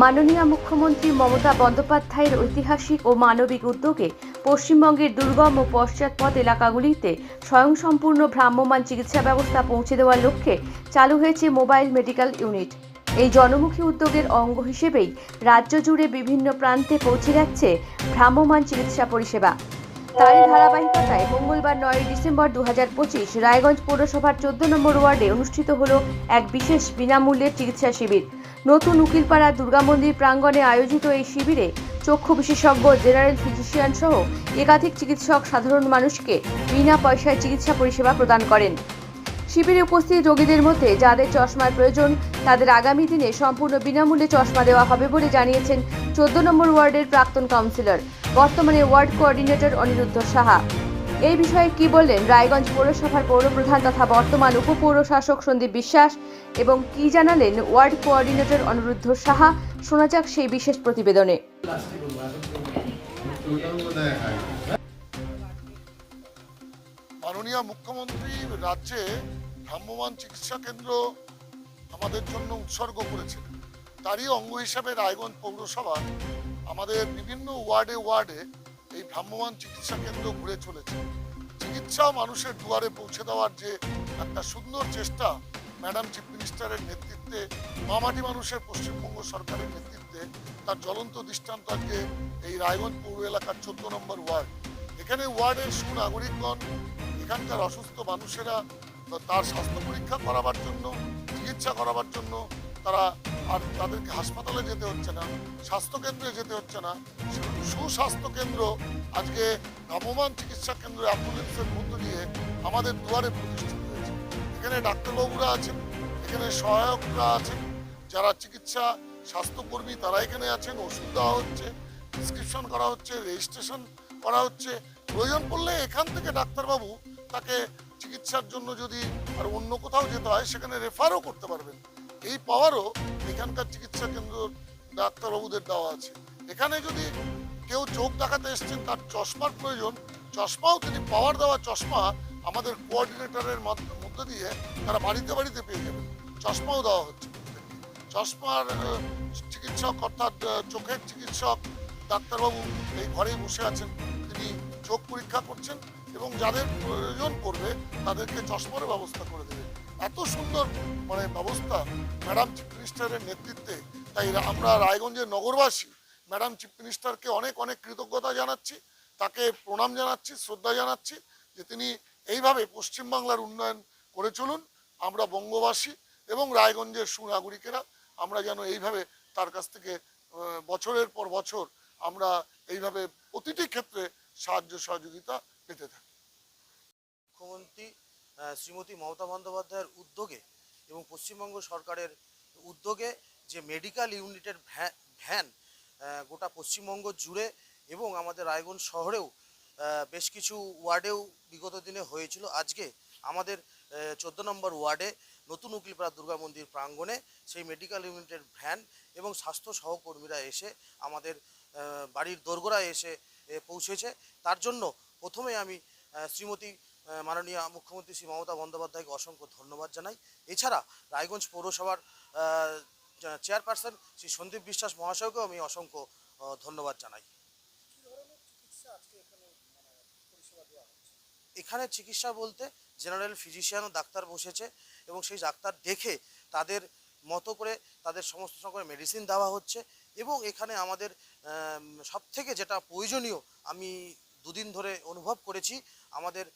মাননীয় মুখ্যমন্ত্রী মমতা বন্দ্যোপাধ্যায়ের ঐতিহাসিক ও মানবিক উদ্যোগে পশ্চিমবঙ্গের দুর্গম ও পশ্চাৎপদ এলাকাগুলিতে স্বয়ংসম্পূর্ণ ভ্রাম্যমান চিকিৎসা ব্যবস্থা পৌঁছে দেওয়ার লক্ষ্যে চালু হয়েছে মোবাইল মেডিকেল ইউনিট। এই জনমুখী উদ্যোগের অঙ্গ হিসেবেই রাজ্য জুড়ে বিভিন্ন প্রান্তে পৌঁছে যাচ্ছে ভ্রাম্যমান চিকিৎসা পরিষেবা। তারই ধারাবাহিকতায় মঙ্গলবার নয় ডিসেম্বর দু পঁচিশ রায়গঞ্জ পৌরসভার চোদ্দ নম্বর ওয়ার্ডে অনুষ্ঠিত হলো এক বিশেষ বিনামূল্যের চিকিৎসা শিবির। নতুন উকিলপাড়া দুর্গা মন্দির প্রাঙ্গণে আয়োজিত এই শিবিরে চক্ষু বিশেষজ্ঞ, জেনারেল ফিজিশিয়ান সহ একাধিক চিকিৎসক সাধারণ মানুষকে বিনা পয়সায় চিকিৎসা পরিষেবা প্রদান করেন। শিবিরে উপস্থিত রোগীদের মধ্যে যাদের চশমার প্রয়োজন, তাদের আগামী দিনে সম্পূর্ণ বিনামূল্যে চশমা দেওয়া হবে বলে জানিয়েছেন চোদ্দ নম্বর ওয়ার্ডের প্রাক্তন কাউন্সিলর। বর্তমানে ওয়ার্ড কোঅর্ডিনেটর অনিরুদ্ধ সাহা। এই বিষয়ে কি বললেন? রায়গঞ্জ পৌরসভার পৌরপ্রধান তথা বর্তমান উপপৌরশাসক সন্দীপ বিশ্বাস এবং কি জানালেন ওয়ার্ড কোঅর্ডিনেটর অনিরুদ্ধ সাহা? শোনা যাক সেই বিশেষ প্রতিবেদনে। মাননীয় মুখ্যমন্ত্রী রাজ্যে ভ্রাম্যমাণ চিকিৎসা কেন্দ্র আমাদের জন্য উৎসর্গ করেছেন। তারই অঙ্গ হিসাবে রায়গঞ্জ পৌরসভা আমাদের বিভিন্ন ওয়ার্ডে ওয়ার্ডে এই ভ্রাম্যমান চিকিৎসা কেন্দ্র ঘুরে চলেছে। চিকিৎসা মানুষের দুয়ারে পৌঁছে দেওয়ার যে একটা সুন্দর চেষ্টা ম্যাডাম চিফ মিনিস্টারের নেতৃত্বে, মামাটি মানুষের পশ্চিমবঙ্গ সরকারের নেতৃত্বে, তার জ্বলন্ত দৃষ্টান্ত আজকে এই রায়গঞ্জ পৌর এলাকার চোদ্দ নম্বর ওয়ার্ড। এখানে ওয়ার্ডের সুনাগরিকগণ, এখানকার অসুস্থ মানুষেরা, তার স্বাস্থ্য পরীক্ষা করাবার জন্য, চিকিৎসা করাবার জন্য তারা আর তাদেরকে হাসপাতালে যেতে হচ্ছে না, স্বাস্থ্যকেন্দ্রে যেতে হচ্ছে না। সুস্বাস্থ্য কেন্দ্র আজকে ভ্রাম্যমাণ চিকিৎসা কেন্দ্র অ্যাম্বুলেন্সের মধ্য দিয়ে আমাদের দুয়ারে প্রতিষ্ঠিত হয়েছে। এখানে ডাক্তারবাবুরা আছেন, এখানে সহায়করা আছেন, যারা চিকিৎসা, স্বাস্থ্যকর্মী তারা এখানে আছেন, ওষুধ দেওয়া হচ্ছে প্রেসক্রিপশন করা হচ্ছে রেজিস্ট্রেশন করা হচ্ছে। প্রয়োজন পড়লে এখান থেকে ডাক্তারবাবু তাকে চিকিৎসার জন্য যদি আর অন্য কোথাও যেতে হয়, সেখানে রেফারও করতে পারবেন। এই পাওয়ারও এখানকার চিকিৎসা কেন্দ্র ডাক্তারবাবুদের দেওয়া আছে। এখানে যদি কেউ চোখ দেখাতে এসছেন, তার চশমার প্রয়োজন। চশমাও তিনি পাওয়ার দেওয়া চশমা আমাদের কোঅর্ডিনেটরের মধ্য দিয়ে তারা বাড়িতে বাড়িতে পেয়ে যাবেন। চশমাও দেওয়া হচ্ছে। চশমার চিকিৎসক অর্থাৎ চোখের চিকিৎসক ডাক্তারবাবু এই ঘরেই বসে আছেন। তিনি চোখ পরীক্ষা করছেন এবং যাদের প্রয়োজন পড়বে তাদেরকে চশমার ব্যবস্থা করে দেবেন। এত সুন্দর মানে ব্যবস্থা ম্যাডাম চিফ মিনিস্টারের নেতৃত্বে। তাই আমরা রায়গঞ্জের নগরবাসী, ম্যাডাম চিফ মিনিস্টারকে অনেক অনেক কৃতজ্ঞতা জানাচ্ছি, তাকে প্রণাম জানাচ্ছি, শ্রদ্ধা জানাচ্ছি যে তিনি এইভাবে পশ্চিমবাংলার উন্নয়ন করে চলুন, আমরা বঙ্গবাসী এবং রায়গঞ্জের সুনাগরিকেরা, আমরা যেন এইভাবে তার কাছ থেকে বছরের পর বছর আমরা এইভাবে প্রতিটি ক্ষেত্রে সাহায্য সহযোগিতা পেতে থাকি। মুখ্যমন্ত্রী শ্রীমতী মমতা বন্দ্যোপাধ্যায়ের উদ্যোগে এবং পশ্চিমবঙ্গ সরকারের উদ্যোগে যে মেডিকেল ইউনিটের ভ্যা- ভ্যান গোটা পশ্চিমবঙ্গ জুড়ে এবং আমাদের রায়গঞ্জ শহরেও বেশ কিছু ওয়ার্ডেও বিগত দিনে হয়েছিল। আজকে আমাদের চোদ্দ নম্বর ওয়ার্ডে নতুন উকিলপাড়া দুর্গা মন্দির প্রাঙ্গণে সেই মেডিকেল ইউনিটের ভ্যান এবং স্বাস্থ্য সহকর্মীরা এসে আমাদের বাড়ির দোরগোড়ায় এসে পৌঁছেছে। তার জন্য প্রথমে আমি শ্রীমতী মাননীয় মুখ্যমন্ত্রী শ্রী মমতা বন্দ্যোপাধ্যায়কে অসংখ্য ধন্যবাদ জানাই। এছাড়া রায়গঞ্জ পৌরসভার চেয়ারপারসন শ্রী সন্দীপ বিশ্বাস মহাশয়কেও আমি অসংখ্য ধন্যবাদ জানাই। এখানে চিকিৎসা বলতে জেনারেল ফিজিশিয়ান ডাক্তার বসেছে এবং সেই ডাক্তার দেখে তাদের মতো করে তাদের সমস্ত রকমের মেডিসিন দেওয়া হচ্ছে এবং এখানে আমাদের সব থেকে যেটা প্রয়োজনীয় আমি দুদিন ধরে অনুভব করেছি, আমাদের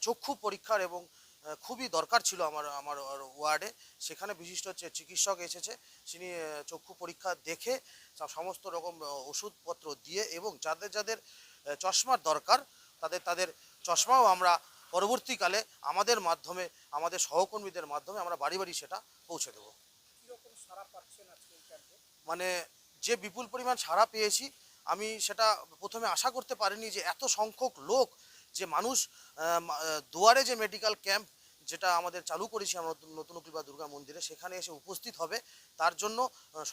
চক্ষু পরীক্ষার এবং খুবই দরকার ছিল আমার আমার ওয়ার্ডে। সেখানে বিশিষ্ট হচ্ছে চিকিৎসক এসেছে তিনি চক্ষু পরীক্ষা দেখে সব- সমস্ত রকম ওষুধপত্র দিয়ে এবং যাদের যাদের চশমার দরকার তাদের তাদের চশমাও আমরা পরবর্তীকালে আমাদের মাধ্যমে আমাদের সহকর্মীদের মাধ্যমে আমরা বাড়ি বাড়ি সেটা পৌঁছে দেব। মানে যে বিপুল পরিমাণ সাড়া পেয়েছি আমি সেটা প্রথমে আশা করতে পারিনি যে এত সংখ্যক লোক যে মানুষ দুয়ারে যে মেডিকেল ক্যাম্প যেটা আমাদের চালু করেছি আমরা নতুন কৃপা দুর্গা মন্দিরে, সেখানে এসে উপস্থিত হবে। তার জন্য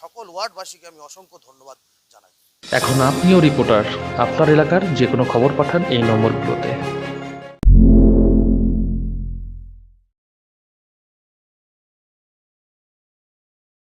সকল ওয়ার্ডবাসীকে আমি অসংখ্য ধন্যবাদ জানাই। এখন আপনিও রিপোর্টার আপনার এলাকার যে কোনো খবর পাঠান এই নম্বরগুলোতে।